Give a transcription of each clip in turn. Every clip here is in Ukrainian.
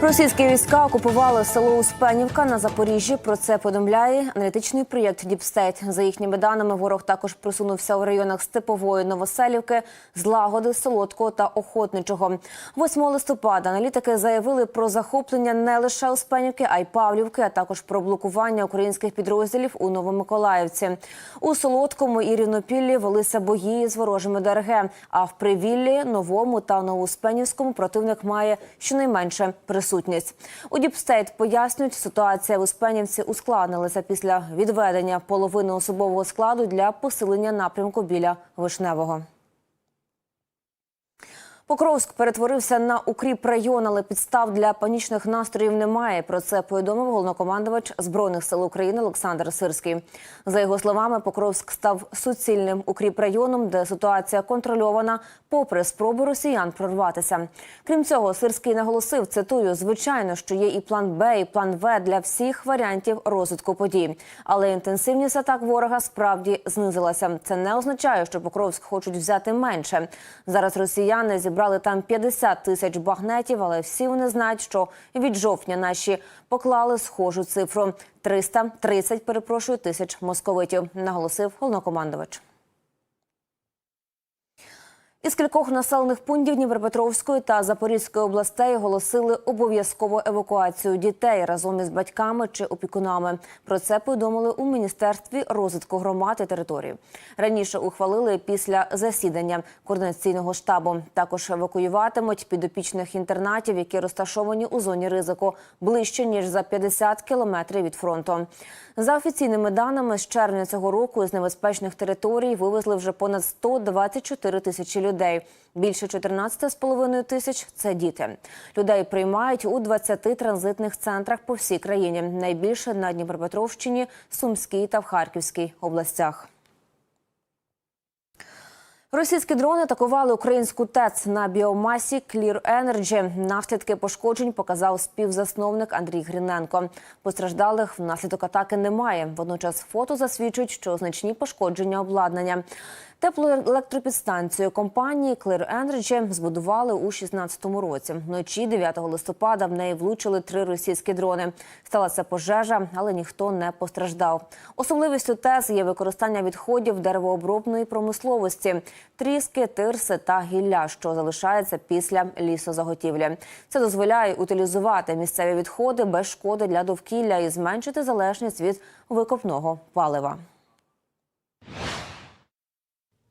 Російські війська окупували село Успенівка на Запоріжжі. Про це повідомляє аналітичний проєкт Діпстейт. За їхніми даними, ворог також просунувся у районах Степової Новоселівки, Злагоди, Солодкого та Охотничого. 8 листопада аналітики заявили про захоплення не лише Успенівки, а й Павлівки, а також про блокування українських підрозділів у Новомиколаївці. У Солодкому і Рівнопіллі велися бої з ворожими ДРГ. А в Привіллі, Новому та Новоуспенівському противник має щонайменше присутність. У Діпстейт пояснюють, ситуація в Успенівці ускладнилася після відведення половини особового складу для посилення напрямку біля Вишневого. Покровськ перетворився на укріп район, але підстав для панічних настроїв немає. Про це повідомив головнокомандувач збройних сил України Олександр Сирський. За його словами, Покровськ став суцільним укріп районом, де ситуація контрольована, попри спроби росіян прорватися. Крім цього, Сирський наголосив: цитую: звичайно, що є і план Б, і план В для всіх варіантів розвитку подій. Але інтенсивність атак ворога справді знизилася. Це не означає, що Покровськ хочуть взяти менше. Зараз росіяни зібрали там 50 тисяч багнетів, але всі вони знають, що від жовтня наші поклали схожу цифру 330, перепрошую, тисяч московитів, наголосив головнокомандувач. Із кількох населених пунктів Дніпропетровської та Запорізької областей оголосили обов'язкову евакуацію дітей разом із батьками чи опікунами. Про це повідомили у міністерстві розвитку громад і територій. Раніше ухвалили після засідання координаційного штабу. Також евакуюватимуть підопічних інтернатів, які розташовані у зоні ризику ближче ніж за 50 кілометрів від фронту. За офіційними даними, з червня цього року з небезпечних територій вивезли вже понад 124 тисячі людей. Більше 14,5 тисяч – це діти. Людей приймають у 20 транзитних центрах по всій країні. Найбільше на Дніпропетровщині, Сумській та в Харківській областях. Російські дрони атакували українську ТЕЦ на біомасі Clear Energy. Наслідки пошкоджень показав співзасновник Андрій Гриненко. Постраждалих внаслідок атаки немає. Водночас фото засвідчують, що значні пошкодження обладнання. Теплоелектропідстанцію компанії Clear Energy збудували у 16-му році. Вночі 9 листопада в неї влучили три російські дрони. Сталася пожежа, але ніхто не постраждав. Особливістю ТЕС є використання відходів деревообробної промисловості, тріски, тирси та гілля, що залишається після лісозаготівлі. Це дозволяє утилізувати місцеві відходи без шкоди для довкілля і зменшити залежність від викопного палива.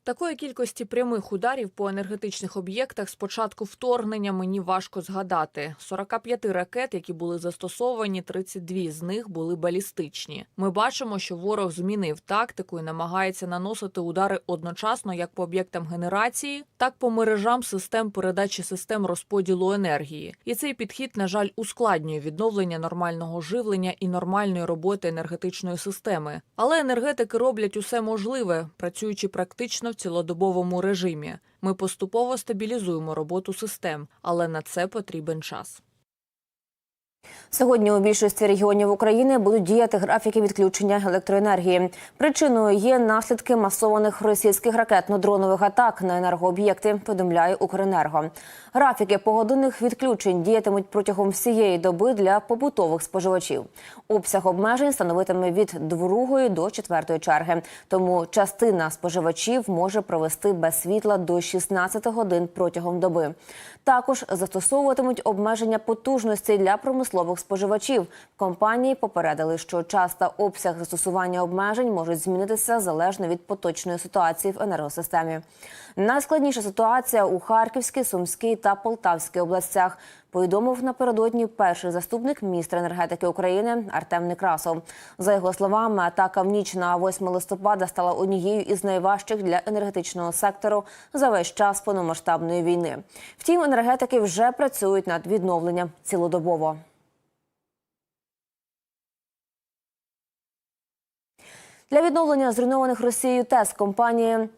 Такої кількості прямих ударів по енергетичних об'єктах з початку вторгнення мені важко згадати. 45 ракет, які були застосовані, 32 з них були балістичні. Ми бачимо, що ворог змінив тактику і намагається наносити удари одночасно як по об'єктам генерації, так по мережам систем передачі систем розподілу енергії. І цей підхід, на жаль, ускладнює відновлення нормального живлення і нормальної роботи енергетичної системи. Але енергетики роблять усе можливе, працюючи практично в цілодобовому режимі. Ми поступово стабілізуємо роботу систем, але на це потрібен час. Сьогодні у більшості регіонів України будуть діяти графіки відключення електроенергії. Причиною є наслідки масованих російських ракетно-дронових атак на енергооб'єкти. Повідомляє Укренерго. Графіки погодинних відключень діятимуть протягом всієї доби для побутових споживачів. Обсяг обмежень становитиме від 2 до 4 черги. Тому частина споживачів може провести без світла до 16 годин протягом доби. Також застосовуватимуть обмеження потужності для промислових споживачів. Компанії попередили, що час та обсяг застосування обмежень можуть змінитися залежно від поточної ситуації в енергосистемі. Найскладніша ситуація у Харківській, Сумській та Полтавській областях. Повідомив напередодні перший заступник міністра енергетики України Артем Некрасов. За його словами, атака в ніч на 8 листопада стала однією із найважчих для енергетичного сектору за весь час повномасштабної війни. Втім, енергетики вже працюють над відновленням цілодобово. Для відновлення зруйнованих Росією ТЕС компанії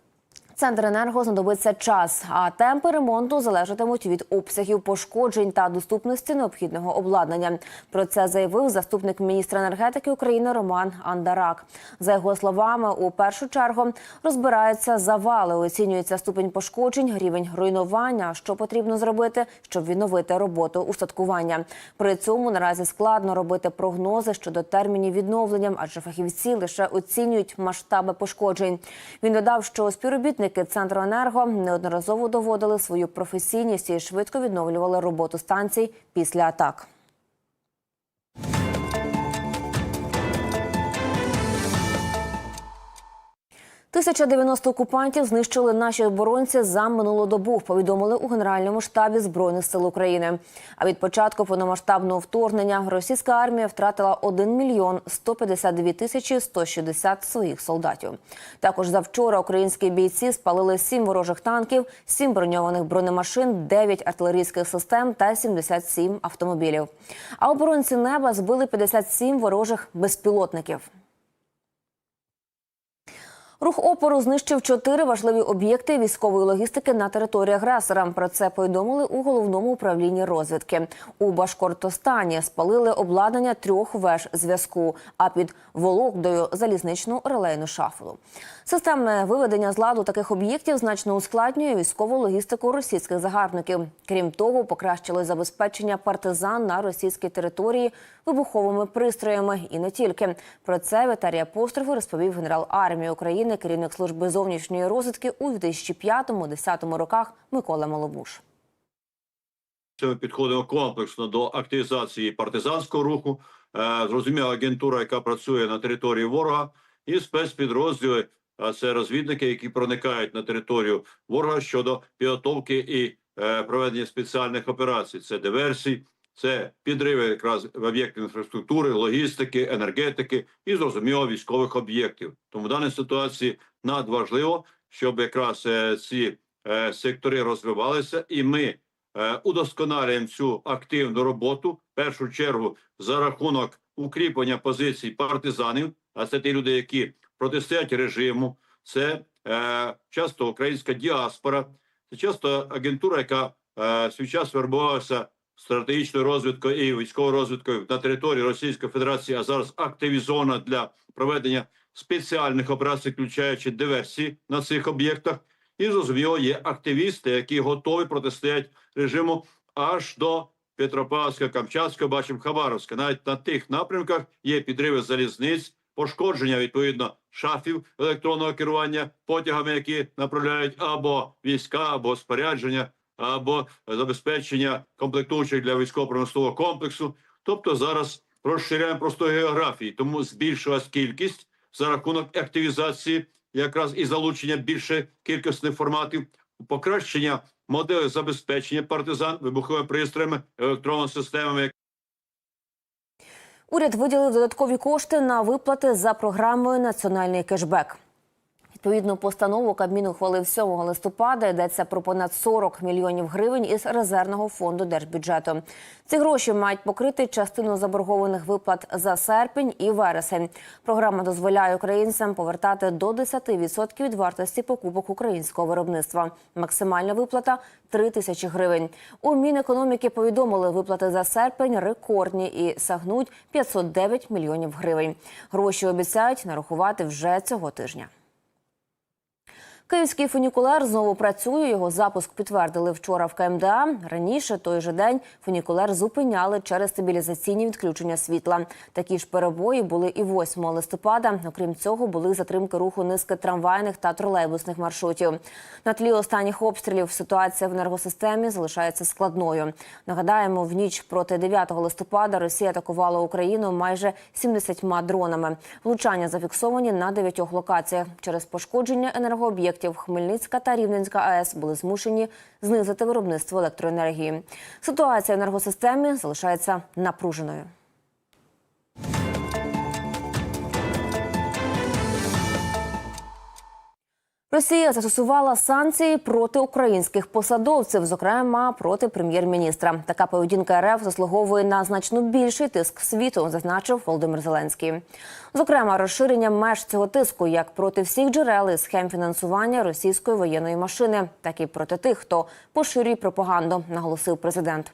Центренерго знадобиться час, а темпи ремонту залежатимуть від обсягів пошкоджень та доступності необхідного обладнання. Про це заявив заступник міністра енергетики України Роман Андарак. За його словами, у першу чергу розбираються завали, оцінюється ступень пошкоджень, рівень руйнування, що потрібно зробити, щоб відновити роботу устаткування. При цьому наразі складно робити прогнози щодо термінів відновлення, адже фахівці лише оцінюють масштаби пошкоджень. Він додав, що співробітники центру енерго неодноразово доводили свою професійність і швидко відновлювали роботу станцій після атак. Тисяча 90 окупантів знищили наші оборонці за минулу добу. Повідомили у генеральному штабі збройних сил України. А від початку повномасштабного вторгнення російська армія втратила 1 мільйон 152 тисячі 160 своїх солдатів. Також завчора українські бійці спалили 7 ворожих танків, 7 броньованих бронемашин, 9 артилерійських систем та 77 автомобілів. А оборонці неба збили 57 ворожих безпілотників. Рух опору знищив чотири важливі об'єкти військової логістики на території агресора. Про це повідомили у головному управлінні розвідки. У Башкортостані спалили обладнання трьох веж зв'язку, а під Вологдою залізничну релейну шафлу. Системне виведення з ладу таких об'єктів значно ускладнює військову логістику російських загарбників. Крім того, покращили забезпечення партизан на російській території вибуховими пристроями і не тільки. Про це Віталій Апострофи розповів генерал армії України, керівник служби зовнішньої розвідки у 2005-2010 роках Микола Малобуш. Ми підходимо комплексно до активізації партизанського руху. Е, Зрозуміло, агентура, яка працює на території ворога, і спецпідрозділи. А це розвідники, які проникають на територію ворога щодо підготовки і е, проведення спеціальних операцій. Це диверсії, це підриви якраз в об'єктів інфраструктури, логістики, енергетики і зрозуміло військових об'єктів. Тому в даній ситуації надважливо, щоб якраз е, ці е, сектори розвивалися, і ми е, удосконалюємо цю активну роботу в першу чергу за рахунок укріплення позицій партизанів. А це ті люди, які протистоять режиму, це часто українська діаспора, це часто агентура, яка свій час вербувалася стратегічною розвідкою і військовою розвідкою на території Російської Федерації, а зараз активізована для проведення спеціальних операцій, включаючи диверсії на цих об'єктах. І зрозуміло, є активісти, які готові протистояти режиму аж до Петропавська, Камчатська, бачимо Хабаровська. Навіть на тих напрямках є підриви залізниць, пошкодження відповідно шафів електронного керування потягами, які направляють або війська, або спорядження, або забезпечення комплектуючих для військово-промислового комплексу. Тобто зараз розширяємо просто географії, тому збільшилась кількість за рахунок активізації, якраз і залучення більше кількісних форматів, покращення моделі забезпечення партизан вибуховими пристроями, електронними системами, Уряд виділив додаткові кошти на виплати за програмою Національний кешбек. Відповідну постанову Кабмін ухвалив 7 листопада. Йдеться про понад 40 мільйонів гривень із резервного фонду держбюджету. Ці гроші мають покрити частину заборгованих виплат за серпень і вересень. Програма дозволяє українцям повертати до 10% від вартості покупок українського виробництва. Максимальна виплата 3 тисячі гривень. У Мінекономіки повідомили, виплати за серпень рекордні і сагнуть 509 мільйонів гривень. Гроші обіцяють нарахувати вже цього тижня. Київський фунікулер знову працює. Його запуск підтвердили вчора в КМДА. Раніше той же день фунікулер зупиняли через стабілізаційні відключення світла. Такі ж перебої були і 8 листопада. Окрім цього, були затримки руху низки трамвайних та тролейбусних маршрутів. На тлі останніх обстрілів ситуація в енергосистемі залишається складною. Нагадаємо, в ніч проти 9 листопада Росія атакувала Україну майже 70 дронами. Влучання зафіксовані на 9 локаціях. Через пошкодження енергооб'єктів Хмельницька та Рівненська АЕС були змушені знизити виробництво електроенергії. Ситуація в енергосистемі залишається напруженою. Росія застосувала санкції проти українських посадовців, зокрема проти прем'єр-міністра. Така поведінка РФ заслуговує на значно більший тиск світу, зазначив Володимир Зеленський. Зокрема, розширення меж цього тиску як проти всіх джерел і схем фінансування російської воєнної машини, так і проти тих, хто поширює пропаганду, наголосив президент.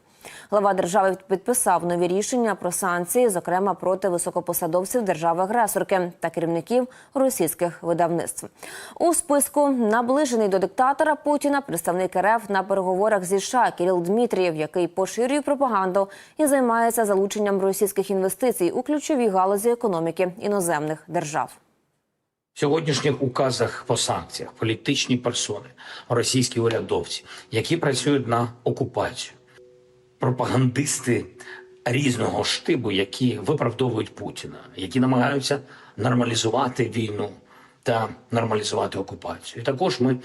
Глава держави підписав нові рішення про санкції, зокрема проти високопосадовців держави-агресорки та керівників російських видавництв. У списку наближений до диктатора Путіна представник РФ на переговорах зі США Кирил Дмитрієв, який поширює пропаганду і займається залученням російських інвестицій у ключові галузі економіки іноземних держав. В сьогоднішніх указах по санкціях політичні персони, російські урядовці, які працюють на окупацію, пропагандисти різного штибу, які виправдовують Путіна, які намагаються нормалізувати війну та нормалізувати окупацію. І також ми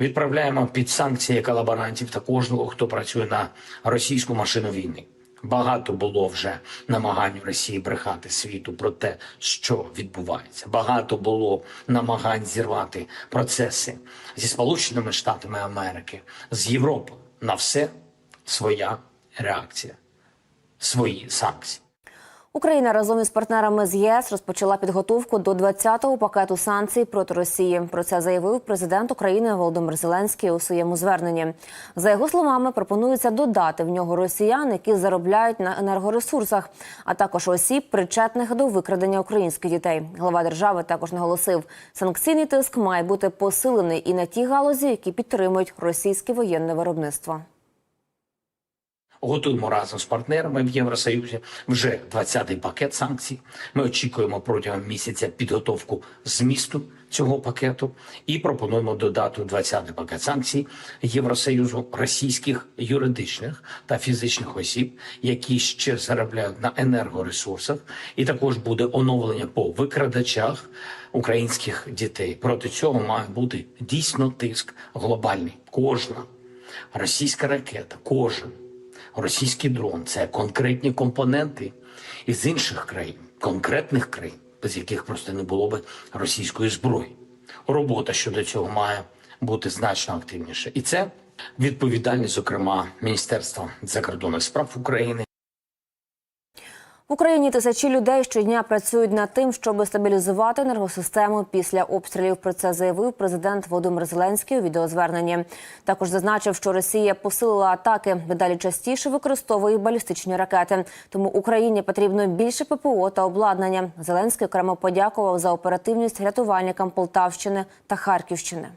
відправляємо під санкції колаборантів та кожного, хто працює на російську машину війни. Багато було вже намагань Росії брехати світу про те, що відбувається. Багато було намагань зірвати процеси зі Сполученими Штатами Америки, з Європи. На все своя реакція, свої санкції. Україна разом із партнерами з ЄС розпочала підготовку до 20-го пакету санкцій проти Росії. Про це заявив президент України Володимир Зеленський у своєму зверненні. За його словами, пропонується додати в нього росіян, які заробляють на енергоресурсах, а також осіб, причетних до викрадення українських дітей. Глава держави також наголосив, санкційний тиск має бути посилений і на ті галузі, які підтримують російське воєнне виробництво. Готуємо разом з партнерами в Євросоюзі вже 20-й пакет санкцій. Ми очікуємо протягом місяця підготовку змісту цього пакету і пропонуємо додати у 20-й пакет санкцій Євросоюзу російських юридичних та фізичних осіб, які ще заробляють на енергоресурсах, і також буде оновлення по викрадачах українських дітей. Проти цього має бути дійсно тиск глобальний. Кожна російська ракета, кожен російський дрон це конкретні компоненти із інших країн, конкретних країн, без яких просто не було би російської зброї. Робота щодо цього має бути значно активніше, і це відповідальність, зокрема, Міністерства закордонних справ України. В Україні тисячі людей щодня працюють над тим, щоб стабілізувати енергосистему після обстрілів. Про це заявив президент Володимир Зеленський у відеозверненні. Також зазначив, що Росія посилила атаки, дедалі частіше використовує балістичні ракети. Тому Україні потрібно більше ППО та обладнання. Зеленський окремо подякував за оперативність рятувальникам Полтавщини та Харківщини.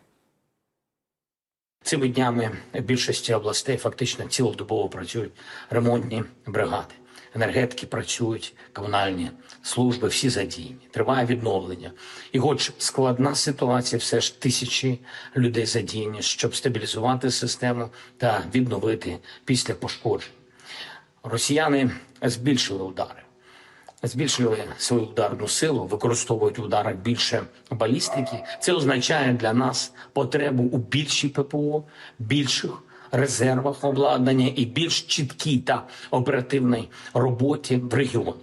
Цими днями більшості областей фактично цілодобово працюють ремонтні бригади. Енергетики працюють, комунальні служби всі задіяні. Триває відновлення. І, хоч складна ситуація, все ж тисячі людей задіяні, щоб стабілізувати систему та відновити після пошкоджень. Росіяни збільшили удари збільшили свою ударну силу, використовують в ударах більше балістики. Це означає для нас потребу у більшій ППО, більших резервах обладнання і більш чіткій та оперативній роботі в регіонах.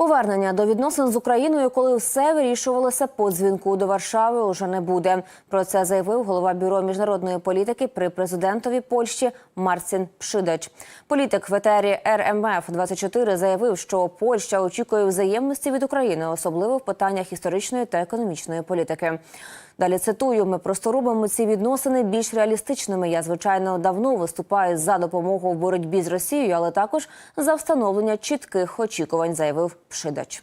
Повернення до відносин з Україною, коли все вирішувалося по дзвінку до Варшави, уже не буде. Про це заявив голова бюро міжнародної політики при президентові Польщі Марцін Пшидач. Політик в етері РМФ 24 заявив, що Польща очікує взаємності від України, особливо в питаннях історичної та економічної політики. Далі цитую: ми просто робимо ці відносини більш реалістичними. Я звичайно давно виступаю за допомогу в боротьбі з Росією, але також за встановлення чітких очікувань, заявив Пшидач.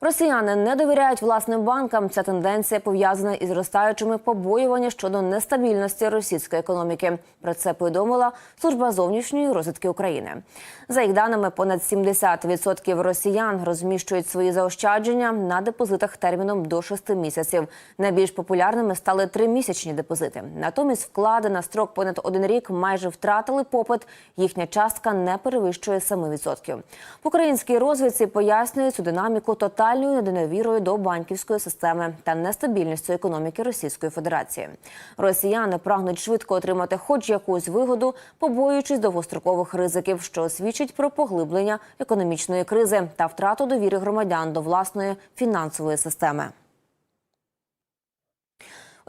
Росіяни не довіряють власним банкам. Ця тенденція пов'язана із зростаючими побоювання щодо нестабільності російської економіки. Про це повідомила служба зовнішньої розвідки України. За їх даними, понад 70% росіян розміщують свої заощадження на депозитах терміном до 6 місяців. Найбільш популярними стали тримісячні депозити. Натомість вклади на строк понад один рік майже втратили попит. Їхня частка не перевищує 7%. В українській розвідці пояснюють цю динаміку тотальною тотальною недоневірою до банківської системи та нестабільністю економіки Російської Федерації. Росіяни прагнуть швидко отримати хоч якусь вигоду, побоюючись довгострокових ризиків, що свідчить про поглиблення економічної кризи та втрату довіри громадян до власної фінансової системи.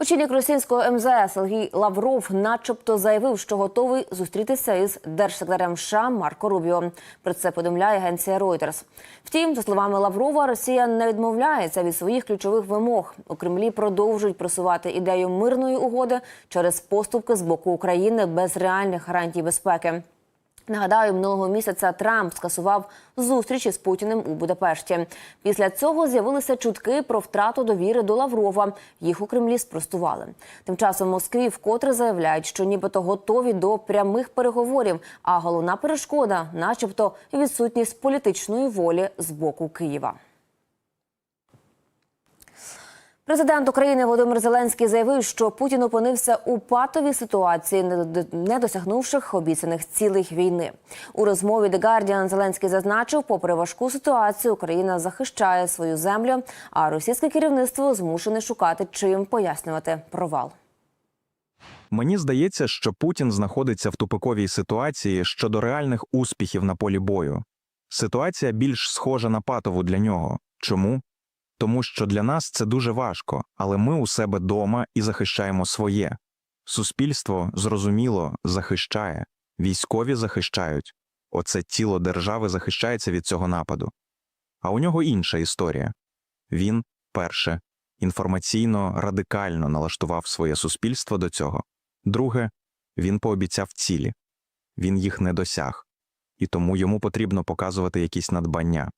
Очільник російського МЗС Сергій Лавров, начебто, заявив, що готовий зустрітися із держсекретарем США Марко Рубіо. Про це повідомляє агенція Reuters. Втім, за словами Лаврова, Росія не відмовляється від своїх ключових вимог. У Кремлі продовжують просувати ідею мирної угоди через поступки з боку України без реальних гарантій безпеки. Нагадаю, минулого місяця Трамп скасував зустрічі з Путіним у Будапешті. Після цього з'явилися чутки про втрату довіри до Лаврова. Їх у Кремлі спростували. Тим часом Москві вкотре заявляють, що нібито готові до прямих переговорів. А головна перешкода, начебто, відсутність політичної волі з боку Києва. Президент України Володимир Зеленський заявив, що Путін опинився у патовій ситуації, не до- досягнувших обіцяних цілей війни. У розмові The Guardian Зеленський зазначив, попри важку ситуацію, Україна захищає свою землю, а російське керівництво змушене шукати чим пояснювати провал. Мені здається, що Путін знаходиться в тупиковій ситуації щодо реальних успіхів на полі бою. Ситуація більш схожа на патову для нього. Чому? Тому що для нас це дуже важко, але ми у себе дома і захищаємо своє. Суспільство, зрозуміло, захищає, військові захищають. Оце тіло держави захищається від цього нападу. А у нього інша історія. Він, перше, інформаційно радикально налаштував своє суспільство до цього. Друге, він пообіцяв цілі. Він їх не досяг, і тому йому потрібно показувати якісь надбання.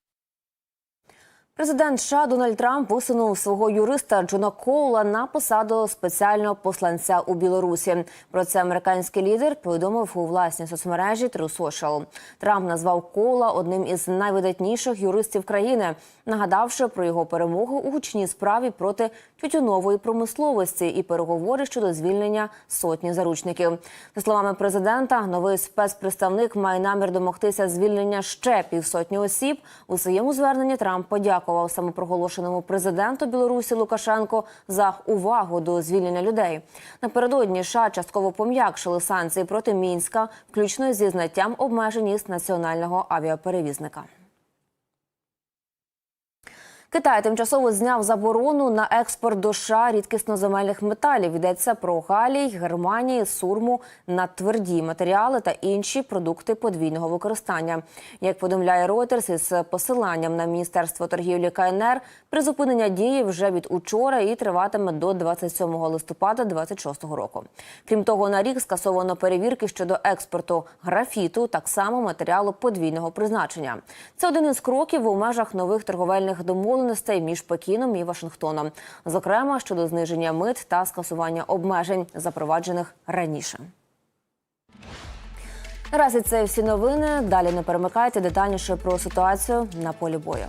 Президент США Дональд Трамп висунув свого юриста Джона Коула на посаду спеціального посланця у Білорусі. Про це американський лідер повідомив у власній соцмережі True Social. Трамп назвав Коула одним із найвидатніших юристів країни, нагадавши про його перемогу у гучній справі проти тютюнової промисловості і переговори щодо звільнення сотні заручників. За словами президента, новий спецпредставник має намір домогтися звільнення ще півсотні осіб. У своєму зверненні Трамп подякував самопроголошеному президенту Білорусі Лукашенко за увагу до звільнення людей. Напередодні США частково пом'якшили санкції проти мінська, включно зі зняттям обмежень із національного авіаперевізника. Китай тимчасово зняв заборону на експорт до США рідкісноземельних металів. Йдеться про галій, германії, сурму, надтверді матеріали та інші продукти подвійного використання. Як повідомляє Reuters із посиланням на міністерство торгівлі КНР, призупинення дії вже від учора і триватиме до 27 листопада 2026 року. Крім того, на рік скасовано перевірки щодо експорту графіту, так само матеріалу подвійного призначення. Це один із кроків у межах нових торговельних домовленостей між Пекіном і Вашингтоном, зокрема щодо зниження мит та скасування обмежень, запроваджених раніше. Наразі це всі новини. Далі не перемикайте детальніше про ситуацію на полі бою.